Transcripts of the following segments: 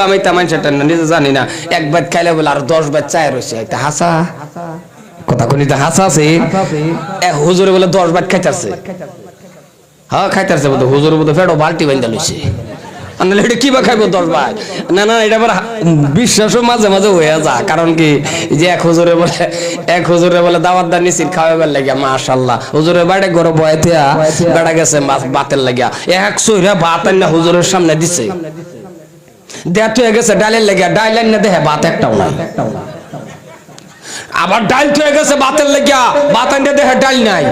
কুত্তা আমি তেমন সেটা না, নিজে জানি না। এক বাদ খাইলে বলে আর দশ বাদ চায় রয়েছে এটা হাসা। কথা কোনি তো, হাসা আছে। হুজুরে বলে দশ বাদ খাইতাছে। হ্যাঁ খাইতাছে বলতে, হুজুর বলতে ফেটো বালতি বাইন্দা লইছে। বিশ্বাসও মাঝে মাঝে কারণ কি যে এক হুজুরে বলে, এক হুজুরে বলে লাগিয়া মাছ বাতের লাগিয়া। এক সইরা ভাত হুজুরের সামনে দিছে। দেয়াত হয়ে গেছে, ডালের লাগিয়া। ডাইল আইনা দেহে, ভাত একটাও নাই আবার ডাল হয়ে গেছে, ভাতের লাগিয়া। ভাত আইনা দেহে, ডাল নাই।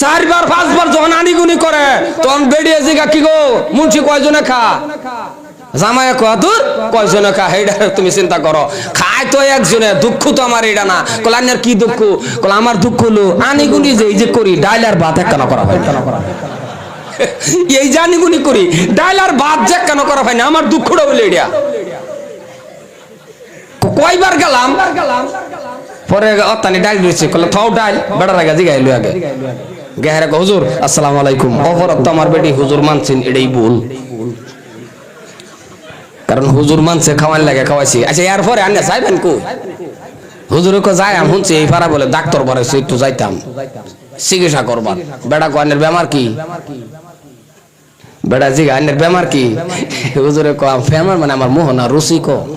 চারবার, পাঁচবার যখন আনিগুনি করে, তখন বেরিয়ে জিগা কি গো? মুন্সি কয়জনে খা? জামাই কয়া তোর কয়জনে খা? সেইটা তুমি চিন্তা করো। খায় তো একজনে, দুঃখ তো আমার এটা না। কল কি দুঃখ? কল আমার দুঃখ হলো, আনিগুনি যে এই যে করি ডাইল আর ভাত কেন করা হয়? এই যে আনিগুনি করি ডাইল আর যে করা হয় না, আমার দুঃখটা বলে এটা। কয়বার গেলাম, পরে অত্তানি ডাইল রয়েছে কলে থাও ডাইল বেড়ার আগে জিগাইলো আগে। গেহারে হুজুর, আসসালামু আলাইকুম। অপরাধ তো আমার বেটি হুজুর মানছেন, এটাই ভুল। কারণ হুজুর মানছে খাওয়ান লাগে খাওয়াইছি। আচ্ছা এর পরে আন্না যাইবেন কো হুজুরে কো যাই আমি শুনছি, এই পাড়া বলে ডাক্তার বাড়াইছে একটু যাইতাম। চিকিৎসা করবার। বেটা কো আন্নের বেমার কি? বেটা জিগা আন্নের বেমার কি? হুজুরে কো বেমার মানে আমার মোহনা রুচি কো।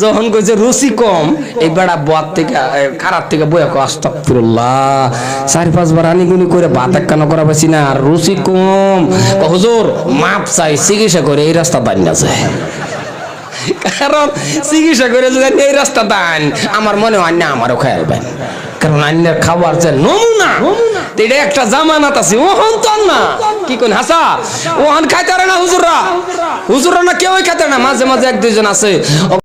যখন কইছে- রুচি কম, এই বেড়া বাদ থেকে খারাপ থেকে বইয়া কো আস্তাগফিরুল্লাহ। চার পাঁচবার আনিগুনি করে ভাত একখানা করা পাইছি না, আর রুচি কম। হুজুর, মাপ চাই, চিকিৎসা করে এই রাস্তা দাঁড়িয়ে আছে কারণ, চিকিৎসা করে যদি এই রাস্তা দান আমার মনে হয় না আমারও খাইবেন কারণ অন্যের খাবার যে নমুনা এটা একটা জামানাত আছে ওহন তো না। কি কোন হাসা? ওহন খাইতে না হুজুররা? হুজুররা। না কেউই খাইতে না মাঝে মাঝে এক দুজন আছে।